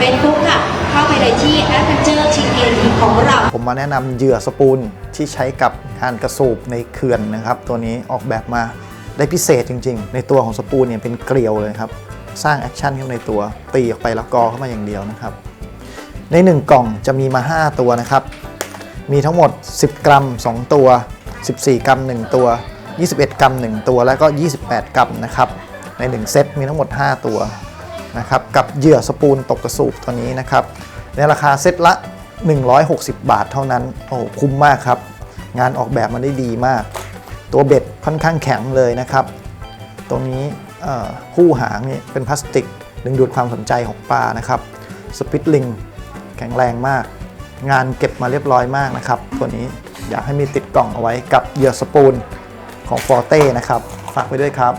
Facebook ค่ะ เข้าไปเลยที่ Adventure TKT ของเรา ผมมาแนะนำเหยื่อสปูนที่ใช้กับการกระสูบในเขื่อนนะครับ ตัวนี้ออกแบบมาได้พิเศษจริง ๆ ในตัวของสปูนเนี่ยเป็นเกลียวเลยครับ สร้างแอคชั่นเข้าในตัว ตีออกไปแล้วกอเข้ามาอย่างเดียวนะครับ ใน 1 กล่องจะมีมา 5 ตัวนะครับ มีทั้งหมด 10 กรัม 2 ตัว 14 กรัม 1 ตัว 21 กรัม 1 ตัว แล้วก็ 28 กรัมนะครับ ใน 1 เซตมีทั้งหมด 5 ตัว นะครับกับเหยื่อสปูนตกกระสูบตัวนี้นะครับในราคาเซตละ 160 บาทเท่านั้นโอ้คุ้มมากครับ งานออกแบบมาได้ดีมาก ตัวเบ็ดค่อนข้างแข็งเลยนะครับ ตรงนี้คู่หางนี่เป็นพลาสติก ดึงดูดความสนใจของปลานะครับสปิตลิงแข็งแรงมาก งานเก็บมาเรียบร้อยมากนะครับ ตัวนี้อยากให้มีติดกล่องเอาไว้กับเหยื่อสปูนของฟอร์เต้นะครับ ฝากไว้ด้วยครับ